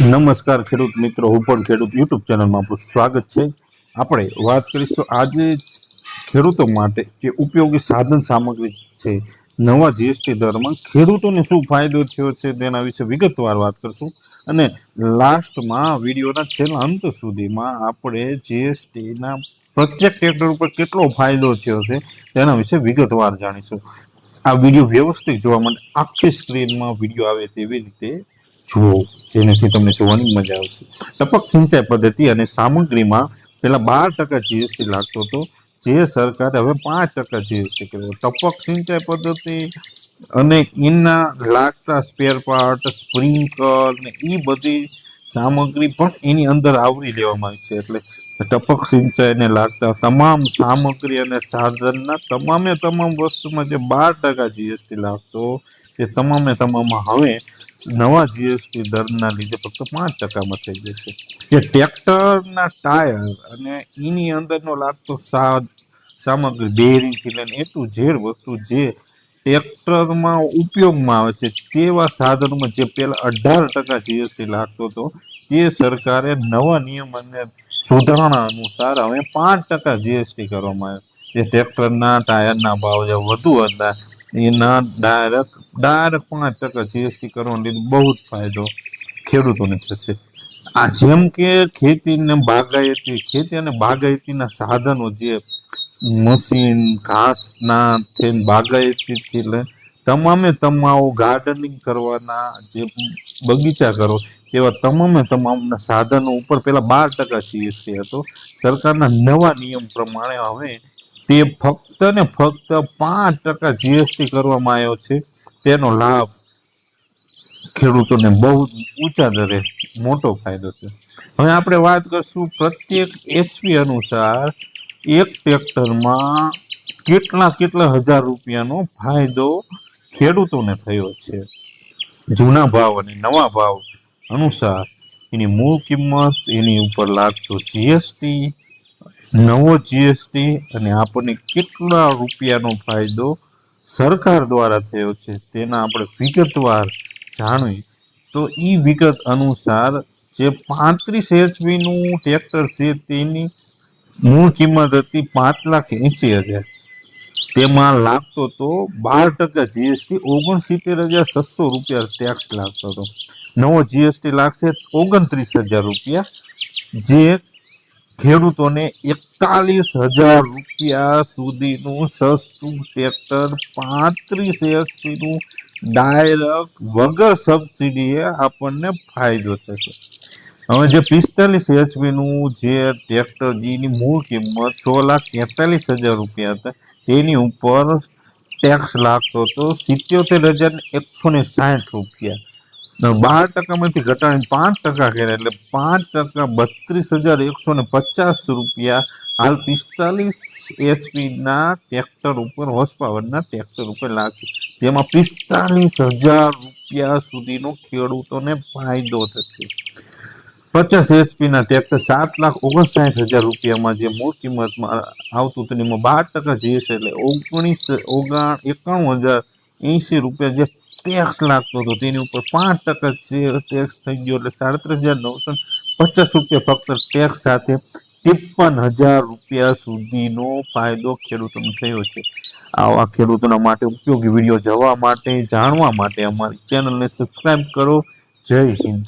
નમસ્કાર ખેડૂત મિત્રો, હું પણ ખેડૂત યુટ્યુબ ચેનલમાં આપણું સ્વાગત છે. આપણે વાત કરીશું આજે ખેડૂતો માટે જે ઉપયોગી સાધન સામગ્રી છે, નવા જીએસટી દરમાં ખેડૂતોને શું ફાયદો થયો છે તેના વિશે વિગતવાર વાત કરશું. અને લાસ્ટમાં વિડીયોના છેલ્લા અંત સુધીમાં આપણે જીએસટીના પ્રત્યેક ટ્રેક્ટર ઉપર કેટલો ફાયદો થયો છે તેના વિશે વિગતવાર જાણીશું. આ વીડિયો વ્યવસ્થિત જોવા માટે આખી સ્ક્રીનમાં વીડિયો આવે તેવી રીતે જુઓ, જેનાથી તમને જોવાની મજા આવશે. ટપક સિંચાઈ પદ્ધતિ અને સામગ્રીમાં પહેલાં બાર ટકા જીએસટી લાગતો હતો. જે સરકારે હવે પાંચ ટકા જીએસટી કર્યો. ટપક સિંચાઈ પદ્ધતિ અને એના લાગતા સ્પેર પાર્ટ સ્પ્રિંકલ ને એ બધી સામગ્રી પણ એની અંદર આવરી લેવામાં આવી છે. એટલે ટપક સિંચાઈને લાગતા તમામ સામગ્રી અને સાધનના તમામે તમામ વસ્તુમાં જે બાર ટકા જીએસટી લાગતો એ તમામે તમામમાં હવે નવા જીએસટી દરના લીધે ફક્ત પાંચ ટકામાં થઈ જશે જે ટ્રેક્ટરના ટાયર અને એની અંદરનો લાગતો સાધ, સામગ્રી, બેરિંગથી લઈને એ ટુ વસ્તુ જે ટ્રેક્ટરમાં ઉપયોગમાં આવે છે. તેવા સાધનોમાં જે પહેલાં અઢાર ટકા જીએસટી લાગતો હતો, તે સરકારે નવા નિયમ સુધારણા અનુસાર હવે પાંચ ટકા જીએસટી કરવામાં આવ્યો જે ટ્રેક્ટરના ટાયરના ભાવ જે વધુ હતા, એના ડાયરેક્ટ ડાયરેક્ટ પાંચ ટકા જીએસટી કરવાને લીધે બહુ જ ફાયદો ખેડૂતોને થશે. આ જેમ કે ખેતી ને બાગાયતી, ખેતી અને બાગાયતીના સાધનો જે મશીન ઘાસના છે બાગાયતીથી લઈને તમામે તમામ ગાર્ડનિંગ કરવાના જે બગીચા કરો તેવા તમામે તમામના સાધનો ઉપર પહેલાં બાર ટકા જીએસટી હતો. સરકારના નવા નિયમ પ્રમાણે હવે તે ફક્ત ને ફક્ત પાંચ ટકા જીએસટી કરવામાં આવ્યો છે. તેનો લાભ ખેડૂતોને બહુ ઊંચા દરે મોટો ફાયદો છે. હવે આપણે વાત કરશું પ્રત્યેક એચપી અનુસાર એક ટ્રેક્ટરમાં કેટલા કેટલા હજાર રૂપિયાનો ફાયદો ખેડૂતોને થયો છે. જૂના ભાવ અને નવા ભાવ અનુસાર એની મૂળ કિંમત એની ઉપર લાગતો જીએસટી નવો જીએસટી અને આપણને કેટલા રૂપિયાનો ફાયદો સરકાર દ્વારા થયો છે તેના આપણે વિગતવાર જાણવી તો એ વિગત અનુસાર જે પાંત્રીસ એચપીનું ટ્રેક્ટર છે તેની મૂળ કિંમત હતી પાંચ લાખ એંસી હજાર. તેમાં લાગતો તો બાર ટકા જીએસટી ઓગણસિત્તેર હજાર છસો રૂપિયા ટેક્સ લાગતો હતો. નવો જીએસટી લાગશે ઓગણત્રીસ હજાર રૂપિયા. જે ખેડૂતોને એકતાલીસ હજાર રૂપિયા સુધીનું સસ્તું ટ્રેક્ટર પાંત્રીસ એચપીનું ડાયરેક્ટ વગર સબસિડીએ આપણને ફાયદો થશે. હવે જે પિસ્તાલીસ એચપીનું જે ટ્રેક્ટર જેની મૂળ કિંમત છ લાખ તેતાલીસ હજાર રૂપિયા હતા, તેની ઉપર ટેક્સ લાગતો હતો સિત્યોતેર હજાર એકસો ને સાઠ રૂપિયા. બાર ટકામાંથી ઘટાડીને પાંચ ટકા કર્યા, એટલે પાંચ ટકા બત્રીસ હજાર એકસો ને પચાસ રૂપિયા. હાલ પિસ્તાલીસ એચપીના ટ્રેક્ટર ઉપર હોર્સ પાવરના ટ્રેક્ટર ઉપર લાગશે. જેમાં પિસ્તાલીસ હજાર રૂપિયા સુધીનો ખેડૂતોને ફાયદો થશે. પચાસ એચપીના ટ્રેક્ટર સાત લાખ ઓગણસાઠ હજાર રૂપિયામાં જે મૂળ કિંમતમાં આવતું હતું એમાં બાર ટકા જીએસ એટલે ઓગણીસ, ઓગણ એકાણું હજાર એંશી રૂપિયા જે ટેક્સ લાગતો હતો, તેની ઉપર પાંચ ટકા જે ટેક્સ થઈ ગયો એટલે સાડત્રીસ હજાર નવસો પચાસ રૂપિયા ફક્ત ટેક્સ સાથે ત્રેપન હજાર રૂપિયા સુધીનો ફાયદો ખેડૂતોને થયો છે. આવા ખેડૂતોના માટે ઉપયોગી વીડિયો જવા માટે, જાણવા માટે અમારી ચેનલને સબસ્ક્રાઈબ કરો. જય હિન્દ.